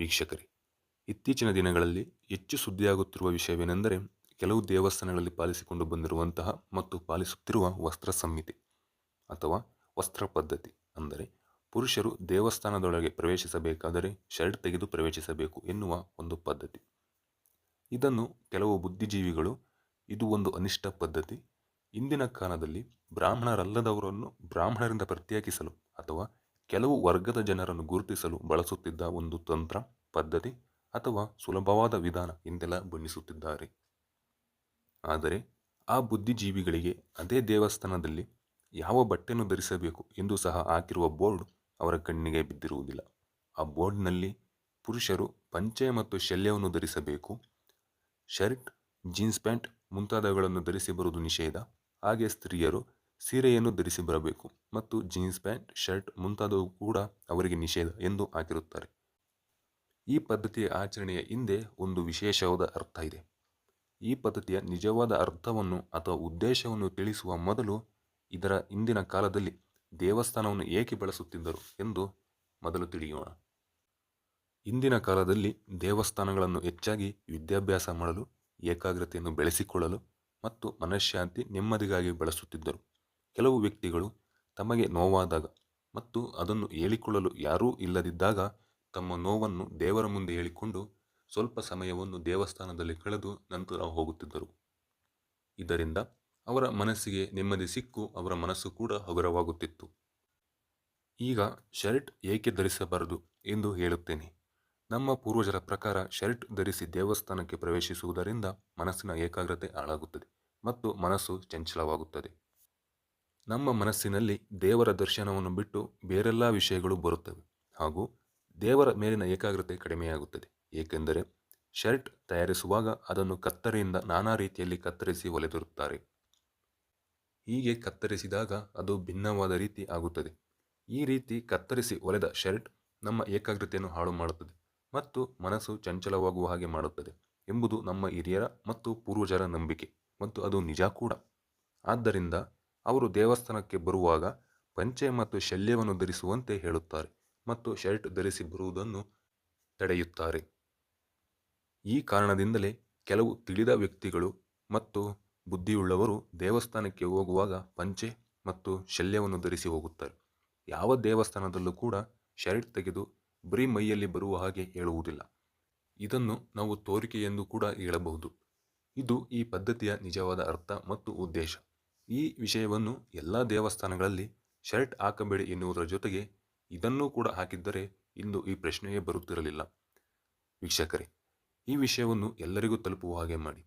ವೀಕ್ಷಕರೇ, ಇತ್ತೀಚಿನ ದಿನಗಳಲ್ಲಿ ಹೆಚ್ಚು ಸುದ್ದಿಯಾಗುತ್ತಿರುವ ವಿಷಯವೇನೆಂದರೆ ಕೆಲವು ದೇವಸ್ಥಾನಗಳಲ್ಲಿ ಪಾಲಿಸಿಕೊಂಡು ಬಂದಿರುವಂತಹ ಮತ್ತು ಪಾಲಿಸುತ್ತಿರುವ ವಸ್ತ್ರ ಸಂಹಿತೆ ಅಥವಾ ವಸ್ತ್ರ ಪದ್ಧತಿ. ಅಂದರೆ ಪುರುಷರು ದೇವಸ್ಥಾನದೊಳಗೆ ಪ್ರವೇಶಿಸಬೇಕಾದರೆ ಶರ್ಟ್ ತೆಗೆದು ಪ್ರವೇಶಿಸಬೇಕು ಎನ್ನುವ ಒಂದು ಪದ್ಧತಿ. ಇದನ್ನು ಕೆಲವು ಬುದ್ಧಿಜೀವಿಗಳು ಇದು ಒಂದು ಅನಿಷ್ಟ ಪದ್ಧತಿ. ಇಂದಿನ ಕಾಲದಲ್ಲಿ ಬ್ರಾಹ್ಮಣರಲ್ಲದವರನ್ನು ಬ್ರಾಹ್ಮಣರಿಂದ ಪ್ರತ್ಯೇಕಿಸಲು ಅಥವಾ ಕೆಲವು ವರ್ಗದ ಜನರನ್ನು ಗುರುತಿಸಲು ಬಳಸುತ್ತಿದ್ದ ಒಂದು ತಂತ್ರ, ಪದ್ಧತಿ ಅಥವಾ ಸುಲಭವಾದ ವಿಧಾನ ಎಂದೆಲ್ಲ ಬಣ್ಣಿಸುತ್ತಿದ್ದಾರೆ. ಆದರೆ ಆ ಬುದ್ಧಿಜೀವಿಗಳಿಗೆ ಅದೇ ದೇವಸ್ಥಾನದಲ್ಲಿ ಯಾವ ಬಟ್ಟೆಯನ್ನು ಧರಿಸಬೇಕು ಎಂದು ಸಹ ಹಾಕಿರುವ ಬೋರ್ಡ್ ಅವರ ಕಣ್ಣಿಗೆ ಬಿದ್ದಿರುವುದಿಲ್ಲ. ಆ ಬೋರ್ಡ್ನಲ್ಲಿ ಪುರುಷರು ಪಂಚೆ ಮತ್ತು ಶಲ್ಯವನ್ನು ಧರಿಸಬೇಕು, ಶರ್ಟ್, ಜೀನ್ಸ್ ಪ್ಯಾಂಟ್ ಮುಂತಾದವುಗಳನ್ನು ಧರಿಸಿ ಬರುವುದು ನಿಷೇಧ. ಹಾಗೆ ಸ್ತ್ರೀಯರು ಸೀರೆಯನ್ನು ಧರಿಸಿ ಬರಬೇಕು ಮತ್ತು ಜೀನ್ಸ್ ಪ್ಯಾಂಟ್, ಶರ್ಟ್ ಮುಂತಾದವು ಕೂಡ ಅವರಿಗೆ ನಿಷೇಧ ಎಂದು ಹಾಕಿರುತ್ತಾರೆ. ಈ ಪದ್ಧತಿಯ ಆಚರಣೆಯ ಹಿಂದೆ ಒಂದು ವಿಶೇಷವಾದ ಅರ್ಥ ಇದೆ. ಈ ಪದ್ಧತಿಯ ನಿಜವಾದ ಅರ್ಥವನ್ನು ಅಥವಾ ಉದ್ದೇಶವನ್ನು ತಿಳಿಸುವ ಮೊದಲು ಇದರ ಇಂದಿನ ಕಾಲದಲ್ಲಿ ದೇವಸ್ಥಾನವನ್ನು ಏಕೆ ಬಳಸುತ್ತಿದ್ದರು ಎಂದು ಮೊದಲು ತಿಳಿಯೋಣ. ಇಂದಿನ ಕಾಲದಲ್ಲಿ ದೇವಸ್ಥಾನಗಳನ್ನು ಹೆಚ್ಚಾಗಿ ವಿದ್ಯಾಭ್ಯಾಸ ಮಾಡಲು, ಏಕಾಗ್ರತೆಯನ್ನು ಬೆಳೆಸಿಕೊಳ್ಳಲು ಮತ್ತು ಮನಃಶಾಂತಿ ನೆಮ್ಮದಿಗಾಗಿ ಬಳಸುತ್ತಿದ್ದರು. ಕೆಲವು ವ್ಯಕ್ತಿಗಳು ತಮಗೆ ನೋವಾದಾಗ ಮತ್ತು ಅದನ್ನು ಹೇಳಿಕೊಳ್ಳಲು ಯಾರೂ ಇಲ್ಲದಿದ್ದಾಗ ತಮ್ಮ ನೋವನ್ನು ದೇವರ ಮುಂದೆ ಹೇಳಿಕೊಂಡು ಸ್ವಲ್ಪ ಸಮಯವನ್ನು ದೇವಸ್ಥಾನದಲ್ಲಿ ಕಳೆದು ನಂತರ ಹೋಗುತ್ತಿದ್ದರು. ಇದರಿಂದ ಅವರ ಮನಸ್ಸಿಗೆ ನೆಮ್ಮದಿ ಸಿಕ್ಕು, ಅವರ ಮನಸ್ಸು ಕೂಡ ಹಗುರವಾಗುತ್ತಿತ್ತು. ಈಗ ಶರ್ಟ್ ಏಕೆ ಧರಿಸಬಾರದು ಎಂದು ಹೇಳುತ್ತೇನೆ. ನಮ್ಮ ಪೂರ್ವಜರ ಪ್ರಕಾರ ಶರ್ಟ್ ಧರಿಸಿ ದೇವಸ್ಥಾನಕ್ಕೆ ಪ್ರವೇಶಿಸುವುದರಿಂದ ಮನಸ್ಸಿನ ಏಕಾಗ್ರತೆ ಹಾಳಾಗುತ್ತದೆ ಮತ್ತು ಮನಸ್ಸು ಚಂಚಲವಾಗುತ್ತದೆ. ನಮ್ಮ ಮನಸ್ಸಿನಲ್ಲಿ ದೇವರ ದರ್ಶನವನ್ನು ಬಿಟ್ಟು ಬೇರೆಲ್ಲ ವಿಷಯಗಳು ಬರುತ್ತವೆ. ಹಾಗೂ ದೇವರ ಮೇಲಿನ ಏಕಾಗ್ರತೆ ಕಡಿಮೆಯಾಗುತ್ತದೆ. ಏಕೆಂದರೆ ಶರ್ಟ್ ತಯಾರಿಸುವಾಗ ಅದನ್ನು ಕತ್ತರಿಯಿಂದ ನಾನಾ ರೀತಿಯಲ್ಲಿ ಕತ್ತರಿಸಿ ಒಲೆದಿರುತ್ತಾರೆ. ಹೀಗೆ ಕತ್ತರಿಸಿದಾಗ ಅದು ಭಿನ್ನವಾದ ರೀತಿ ಆಗುತ್ತದೆ. ಈ ರೀತಿ ಕತ್ತರಿಸಿ ಒಲೆದ ಶರ್ಟ್ ನಮ್ಮ ಏಕಾಗ್ರತೆಯನ್ನು ಹಾಳು ಮಾಡುತ್ತದೆ ಮತ್ತು ಮನಸ್ಸು ಚಂಚಲವಾಗುವ ಹಾಗೆ ಮಾಡುತ್ತದೆ ಎಂಬುದು ನಮ್ಮ ಹಿರಿಯರ ಮತ್ತು ಪೂರ್ವಜರ ನಂಬಿಕೆ ಮತ್ತು ಅದು ನಿಜ ಕೂಡ. ಆದ್ದರಿಂದ ಅವರು ದೇವಸ್ಥಾನಕ್ಕೆ ಬರುವಾಗ ಪಂಚೆ ಮತ್ತು ಶಲ್ಯವನ್ನು ಧರಿಸುವಂತೆ ಹೇಳುತ್ತಾರೆ ಮತ್ತು ಶರ್ಟ್ ಧರಿಸಿ ಬರುವುದನ್ನು ತಡೆಯುತ್ತಾರೆ. ಈ ಕಾರಣದಿಂದಲೇ ಕೆಲವು ತಿಳಿದ ವ್ಯಕ್ತಿಗಳು ಮತ್ತು ಬುದ್ಧಿಯುಳ್ಳವರು ದೇವಸ್ಥಾನಕ್ಕೆ ಹೋಗುವಾಗ ಪಂಚೆ ಮತ್ತು ಶಲ್ಯವನ್ನು ಧರಿಸಿ ಹೋಗುತ್ತಾರೆ. ಯಾವ ದೇವಸ್ಥಾನದಲ್ಲೂ ಕೂಡ ಶರ್ಟ್ ತೆಗೆದು ಬರೀ ಮೈಯಲ್ಲಿ ಬರುವ ಹಾಗೆ ಹೇಳುವುದಿಲ್ಲ. ಇದನ್ನು ನಾವು ತೋರಿಕೆ ಎಂದು ಕೂಡ ಹೇಳಬಹುದು. ಇದು ಈ ಪದ್ಧತಿಯ ನಿಜವಾದ ಅರ್ಥ ಮತ್ತು ಉದ್ದೇಶ. ಈ ವಿಷಯವನ್ನು ಎಲ್ಲ ದೇವಸ್ಥಾನಗಳಲ್ಲಿ ಶರ್ಟ್ ಹಾಕಬೇಡಿ ಎನ್ನುವುದರ ಜೊತೆಗೆ ಇದನ್ನೂ ಕೂಡ ಹಾಕಿದ್ದರೆ ಇಂದು ಈ ಪ್ರಶ್ನೆಯೇ ಬರುತ್ತಿರಲಿಲ್ಲ. ವೀಕ್ಷಕರೇ, ಈ ವಿಷಯವನ್ನು ಎಲ್ಲರಿಗೂ ತಲುಪುವ ಹಾಗೆ ಮಾಡಿ.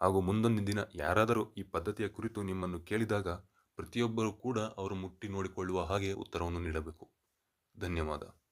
ಹಾಗೂ ಮುಂದೊಂದು ದಿನ ಯಾರಾದರೂ ಈ ಪದ್ಧತಿಯ ಕುರಿತು ನಿಮ್ಮನ್ನು ಕೇಳಿದಾಗ ಪ್ರತಿಯೊಬ್ಬರೂ ಕೂಡ ಅವರು ಮುಟ್ಟಿ ನೋಡಿಕೊಳ್ಳುವ ಹಾಗೆ ಉತ್ತರವನ್ನು ನೀಡಬೇಕು. ಧನ್ಯವಾದ.